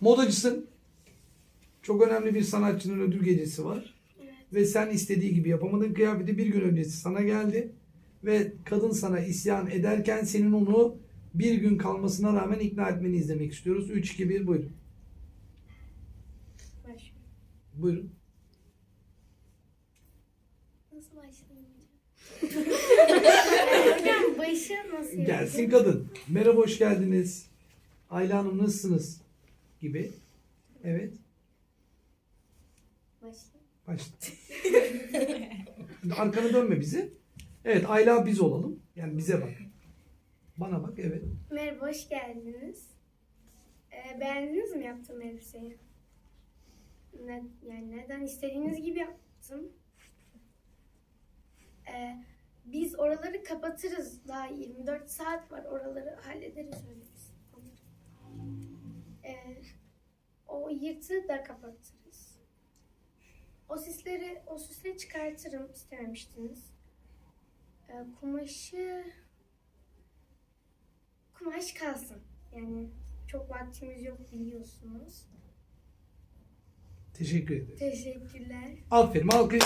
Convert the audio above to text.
Modacısın. Çok önemli bir sanatçının ödül gecesi var. Ve sen istediği gibi yapamadığın kıyafeti bir gün öncesi sana geldi. Ve kadın sana isyan ederken senin onu bir gün kalmasına rağmen ikna etmeni izlemek istiyoruz. 3, 2, 1 buyurun. Başla. Buyurun. Nasıl başlayayım başı nasıl Gelsin kadın. Merhaba hoş geldiniz. Ayla Hanım nasılsınız? Gibi. Evet. Başla. Başla. Arkanı dönme bize. Evet Ayla biz olalım. Yani bize bak. Bana bak evet. Merhaba, hoş geldiniz. Ee, beğendiniz mi yaptığım elbiseyi? Ne, yani neden istediğiniz gibi yaptım. Ee, biz oraları kapatırız. Daha 24 saat var. Oraları hallederiz öyle biz. O yırtığı da kapatırız. O sisleri, o süsleri çıkartırım istememiştiniz. Ee, kumaşı kumaş kalsın. Yani çok vaktimiz yok biliyorsunuz. Teşekkür ederim. Teşekkürler. Aferin alkış.